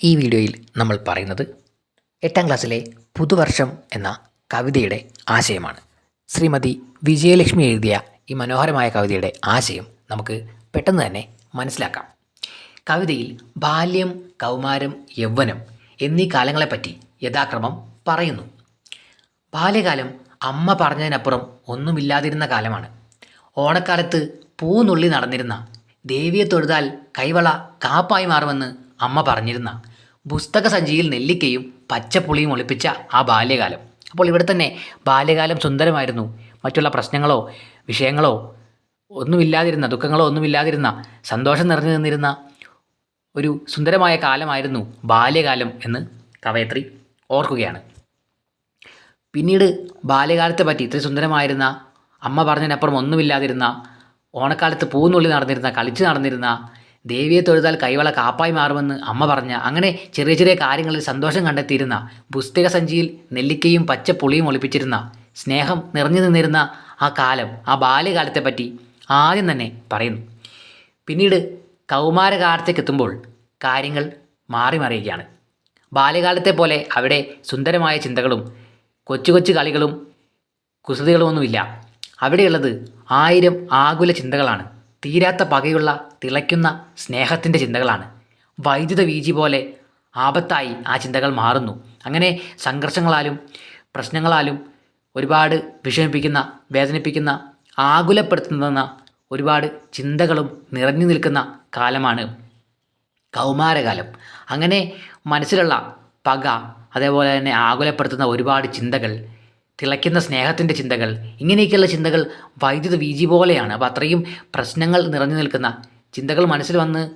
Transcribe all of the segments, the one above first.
ഈ വീഡിയോയിൽ നമ്മൾ പറയുന്നത് എട്ടാം ക്ലാസ്സിലെ പുതുവർഷം എന്ന കവിതയുടെ ആശയമാണ്. ശ്രീമതി വിജയലക്ഷ്മി എഴുതിയ ഈ മനോഹരമായ കവിതയുടെ ആശയം നമുക്ക് പെട്ടെന്ന് തന്നെ മനസ്സിലാക്കാം. കവിതയിൽ ബാല്യം കൗമാരം യൗവനം എന്നീ കാലങ്ങളെപ്പറ്റി യഥാക്രമം പറയുന്നു. ബാല്യകാലം അമ്മ പറഞ്ഞതിനപ്പുറം ഒന്നുമില്ലാതിരുന്ന കാലമാണ്. ഓണക്കാലത്ത് പൂനുള്ളി നടന്നിരുന്ന ദേവിയെ തൊഴുതാൽ കൈവള കാപ്പായി മാറുമെന്ന് അമ്മ പറഞ്ഞിരുന്ന പുസ്തക സഞ്ചിയിൽ നെല്ലിക്കയും പച്ചപ്പുളിയും ഒളിപ്പിച്ച ആ ബാല്യകാലം. അപ്പോൾ ഇവിടെ തന്നെ ബാല്യകാലം സുന്ദരമായിരുന്നു. മറ്റുള്ള പ്രശ്നങ്ങളോ വിഷയങ്ങളോ ഒന്നുമില്ലാതിരുന്ന ദുഃഖങ്ങളോ ഒന്നുമില്ലാതിരുന്ന സന്തോഷം നിറഞ്ഞു നിന്നിരുന്ന ഒരു സുന്ദരമായ കാലമായിരുന്നു ബാല്യകാലം എന്ന് കവയത്രി ഓർക്കുകയാണ്. പിന്നീട് ബാല്യകാലത്തെ പറ്റി ഇത്ര സുന്ദരമായിരുന്ന അമ്മ പറഞ്ഞതിനപ്പുറം ഒന്നുമില്ലാതിരുന്ന ഓണക്കാലത്ത് പൂന്നുള്ളി നടന്നിരുന്ന കളിച്ച് നടന്നിരുന്ന ദേവിയെ തൊഴുതാൽ കൈവള കാപ്പായി മാറുമെന്ന് അമ്മ പറഞ്ഞ അങ്ങനെ ചെറിയ ചെറിയ കാര്യങ്ങളിൽ സന്തോഷം കണ്ടെത്തിയിരുന്ന പുസ്തക സഞ്ചിയിൽ നെല്ലിക്കയും പച്ച പുളിയും ഒളിപ്പിച്ചിരുന്ന സ്നേഹം നിറഞ്ഞു നിന്നിരുന്ന ആ കാലം ആ ബാല്യകാലത്തെപ്പറ്റി ആദ്യം തന്നെ പറയുന്നു. പിന്നീട് കൗമാരകാലത്തേക്ക് എത്തുമ്പോൾ കാര്യങ്ങൾ മാറി മറിയുകയാണ് ബാല്യകാലത്തെ പോലെ അവിടെ സുന്ദരമായ ചിന്തകളും കൊച്ചു കൊച്ചു കളികളും കുസൃതികളുമൊന്നുമില്ല. അവിടെയുള്ളത് ആയിരം ആകുല ചിന്തകളാണ്. തീരാത്ത പകയുള്ള തിളയ്ക്കുന്ന സ്നേഹത്തിന്റെ ചിന്തകളാണ്. വൈദ്യുത വീജി പോലെ ആപത്തായി ആ ചിന്തകൾ മാറുന്നു. അങ്ങനെ സംഘർഷങ്ങളാലും പ്രശ്നങ്ങളാലും ഒരുപാട് വിഷമിപ്പിക്കുന്ന വേദനിപ്പിക്കുന്ന ആകുലപ്പെടുത്തുന്ന ഒരുപാട് ചിന്തകളും നിറഞ്ഞു നിൽക്കുന്ന കാലമാണ് കൗമാരകാലം. അങ്ങനെ മനസ്സിലുള്ള പക അതേപോലെ തന്നെ ആകുലപ്പെടുത്തുന്ന ഒരുപാട് ചിന്തകൾ തിളയ്ക്കുന്ന സ്നേഹത്തിന്റെ ചിന്തകൾ. ഇങ്ങനെയൊക്കെയുള്ള ചിന്തകൾ വൈദ്യുത വീജി പോലെയാണ്. അപ്പോൾ അത്രയും പ്രശ്നങ്ങൾ നിറഞ്ഞു നിൽക്കുന്ന ചിന്തകൾ മനസ്സിൽ വന്ന്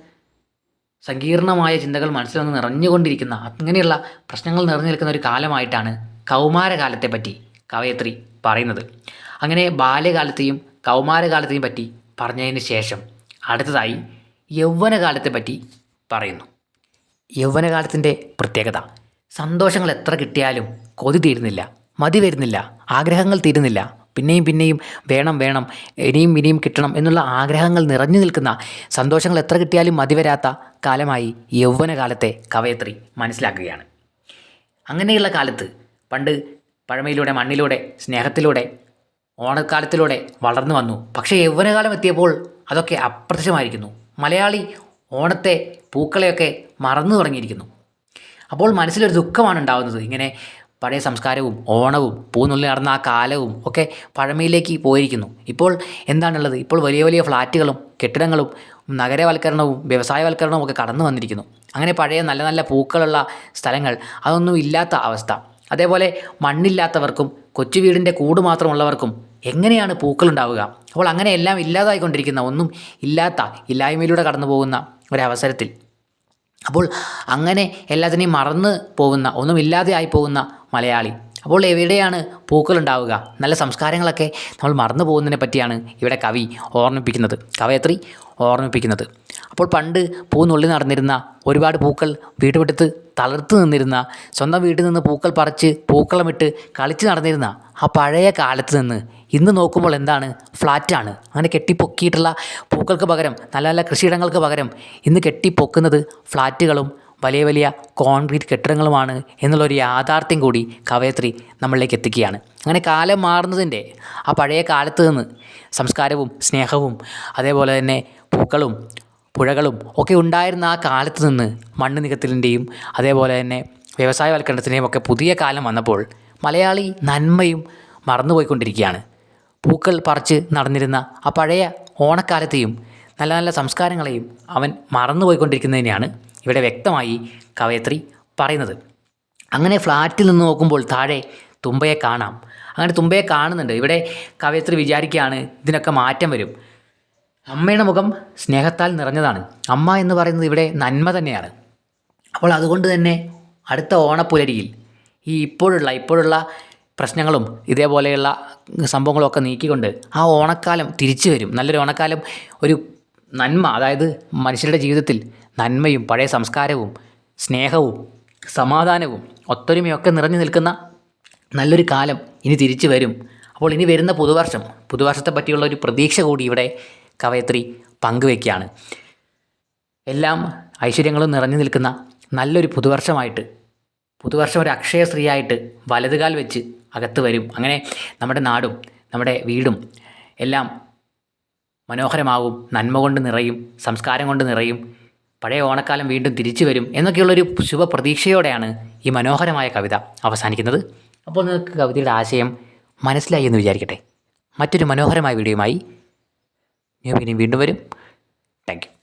സങ്കീർണമായ ചിന്തകൾ മനസ്സിൽ വന്ന് നിറഞ്ഞുകൊണ്ടിരിക്കുന്ന അങ്ങനെയുള്ള പ്രശ്നങ്ങൾ നിറഞ്ഞു നിൽക്കുന്ന ഒരു കാലമായിട്ടാണ് കൗമാരകാലത്തെ പറ്റി കവയത്രി പറയുന്നത്. അങ്ങനെ ബാല്യകാലത്തെയും കൗമാരകാലത്തെയും പറ്റി പറഞ്ഞതിന് ശേഷം അടുത്തതായി യൗവനകാലത്തെ പറ്റി പറയുന്നു. യൗവനകാലത്തിന്റെ പ്രത്യേകത സന്തോഷങ്ങൾ എത്ര കിട്ടിയാലും കൊതി തീരുന്നില്ല. മതി വരുന്നില്ല. ആഗ്രഹങ്ങൾ തീരുന്നില്ല. പിന്നെയും പിന്നെയും വേണം വേണം ഇനിയും ഇനിയും കിട്ടണം എന്നുള്ള ആഗ്രഹങ്ങൾ നിറഞ്ഞു നിൽക്കുന്ന സന്തോഷങ്ങൾ എത്ര കിട്ടിയാലും മതി വരാത്ത കാലമായി യൗവനകാലത്തെ കവയത്രി മനസ്സിലാക്കുകയാണ്. അങ്ങനെയുള്ള കാലത്ത് പണ്ട് പഴമയിലൂടെ മണ്ണിലൂടെ സ്നേഹത്തിലൂടെ ഓണക്കാലത്തിലൂടെ വളർന്നു വന്നു. പക്ഷേ യൗവനകാലം എത്തിയപ്പോൾ അതൊക്കെ അപ്രത്യക്ഷമായിരിക്കുന്നു. മലയാളി ഓണത്തെ പൂക്കളെയൊക്കെ മറന്നു തുടങ്ങിയിരിക്കുന്നു. അപ്പോൾ മനസ്സിലൊരു ദുഃഖമാണ് ഉണ്ടാകുന്നത് ഇങ്ങനെ പഴയ സംസ്കാരവും ഓണവും പൂന്നുള്ളിൽ നടന്ന ആ കാലവും ഒക്കെ പഴമയിലേക്ക് പോയിരിക്കുന്നു. ഇപ്പോൾ എന്താണുള്ളത്? ഇപ്പോൾ വലിയ വലിയ ഫ്ലാറ്റുകളും കെട്ടിടങ്ങളും നഗരവൽക്കരണവും വ്യവസായവൽക്കരണവും ഒക്കെ കടന്നു വന്നിരിക്കുന്നു. അങ്ങനെ പഴയ നല്ല നല്ല പൂക്കളുള്ള സ്ഥലങ്ങൾ അതൊന്നും ഇല്ലാത്ത അവസ്ഥ. അതേപോലെ മണ്ണില്ലാത്തവർക്കും കൊച്ചു വീടിന്റെ കൂട് മാത്രമുള്ളവർക്കും എങ്ങനെയാണ് പൂക്കളുണ്ടാവുക? അപ്പോൾ അങ്ങനെ എല്ലാം ഇല്ലാതായിക്കൊണ്ടിരിക്കുന്ന ഒന്നും ഇല്ലാത്ത ഇല്ലായ്മയിലൂടെ കടന്നു പോകുന്ന ഒരവസരത്തിൽ അപ്പോൾ അങ്ങനെ എല്ലാത്തിനെയും മറന്ന് പോകുന്ന ഒന്നുമില്ലാതെ ആയി പോകുന്ന മലയാളി. അപ്പോൾ എവിടെയാണ് പൂക്കൾ ഉണ്ടാവുക നല്ല സംസ്കാരങ്ങളൊക്കെ നമ്മൾ മറന്നു പോകുന്നതിനെ പറ്റിയാണ് ഇവിടെ കവി ഓർമ്മിപ്പിക്കുന്നത്. കവയത്രി ഓർമ്മിപ്പിക്കുന്നത്. അപ്പോൾ പണ്ട് പൂനുള്ളി നടന്നിരുന്ന ഒരുപാട് പൂക്കൾ വീട്ടുമുറ്റത്ത് തളർത്ത് നിന്നിരുന്ന സ്വന്തം വീട്ടിൽ നിന്ന് പൂക്കൾ പറിച്ച് പൂക്കളമിട്ട് കളിച്ച് നടന്നിരുന്ന ആ പഴയ കാലത്ത് നിന്ന് ഇന്ന് നോക്കുമ്പോൾ എന്താണ്? ഫ്ലാറ്റാണ്. അങ്ങനെ കെട്ടിപ്പൊക്കിയിട്ടുള്ള പൂക്കൾക്ക് പകരം നല്ല നല്ല കൃഷിയിടങ്ങൾക്ക് പകരം ഇന്ന് കെട്ടിപ്പൊക്കുന്നത് ഫ്ലാറ്റുകളും വലിയ വലിയ കോൺക്രീറ്റ് കെട്ടിടങ്ങളുമാണ് എന്നുള്ളൊരു യാഥാർത്ഥ്യം കൂടി കവയത്രി നമ്മളിലേക്ക് എത്തിക്കുകയാണ്. അങ്ങനെ കാലം മാറുന്നതിന്റെ ആ പഴയ കാലത്ത് നിന്ന് സംസ്കാരവും സ്നേഹവും അതേപോലെ തന്നെ പൂക്കളും പുഴകളും ഒക്കെ ഉണ്ടായിരുന്ന ആ കാലത്ത് നിന്ന് മണ്ണ് നികത്തലിന്റെയും അതേപോലെ തന്നെ വ്യവസായവൽക്കരണത്തിന്റെയും ഒക്കെ പുതിയ കാലം വന്നപ്പോൾ മലയാളി നന്മയും മറന്നുപോയിക്കൊണ്ടിരിക്കുകയാണ്. പൂക്കൾ പറിച്ച് നടന്നിരുന്ന ആ പഴയ ഓണക്കാലത്തെയും നല്ല നല്ല സംസ്കാരങ്ങളെയും അവൻ മറന്നുപോയിക്കൊണ്ടിരിക്കുന്നതിനെയാണ് ഇവിടെ വ്യക്തമായി കവയത്രി പറയുന്നത്. അങ്ങനെ ഫ്ലാറ്റിൽ നിന്ന് നോക്കുമ്പോൾ താഴെ തുമ്പയെ കാണാം. അങ്ങനെ തുമ്പയെ കാണുന്നുണ്ട്. ഇവിടെ കവയത്രി വിചാരിക്കുകയാണ് ഇതിനൊക്കെ മാറ്റം വരും. അമ്മയുടെ മുഖം സ്നേഹത്താൽ നിറഞ്ഞതാണ്. അമ്മ എന്ന് പറയുന്നത് ഇവിടെ നന്മ തന്നെയാണ്. അപ്പോൾ അതുകൊണ്ട് തന്നെ അടുത്ത ഓണപ്പുലരിയിൽ ഈ ഇപ്പോഴുള്ള ഇപ്പോഴുള്ള പ്രശ്നങ്ങളും ഇതേപോലെയുള്ള സംഭവങ്ങളൊക്കെ നീക്കിക്കൊണ്ട് ആ ഓണക്കാലം തിരിച്ചു വരും. നല്ലൊരു ഓണക്കാലം ഒരു നന്മ അതായത് മനുഷ്യരുടെ ജീവിതത്തിൽ നന്മയും പഴയ സംസ്കാരവും സ്നേഹവും സമാധാനവും ഒത്തൊരുമയൊക്കെ നിറഞ്ഞു നിൽക്കുന്ന നല്ലൊരു കാലം ഇനി തിരിച്ചു വരും. അപ്പോൾ ഇനി വരുന്ന പുതുവർഷം പുതുവർഷത്തെ പറ്റിയുള്ള ഒരു പ്രതീക്ഷ കൂടി ഇവിടെ കവയത്രി പങ്കുവയ്ക്കുകയാണ്. എല്ലാം ഐശ്വര്യങ്ങളും നിറഞ്ഞു നിൽക്കുന്ന നല്ലൊരു പുതുവർഷമായിട്ട് പുതുവർഷം ഒരു അക്ഷയ സ്ത്രീയായിട്ട് വലതുകാൽ വെച്ച് അകത്ത് വരും. അങ്ങനെ നമ്മുടെ നാടും നമ്മുടെ വീടും എല്ലാം മനോഹരമാവും. നന്മ കൊണ്ട് നിറയും സംസ്കാരം കൊണ്ട് നിറയും. പഴയ ഓണക്കാലം വീണ്ടും തിരിച്ചു വരും എന്നൊക്കെയുള്ളൊരു ശുഭ പ്രതീക്ഷയോടെയാണ് ഈ മനോഹരമായ കവിത അവസാനിക്കുന്നത്. അപ്പോൾ നിങ്ങൾക്ക് കവിതയുടെ ആശയം മനസ്സിലായി എന്ന് വിചാരിക്കട്ടെ. മറ്റൊരു മനോഹരമായ വീഡിയോയുമായി ഞാൻ വീണ്ടും വരും. താങ്ക്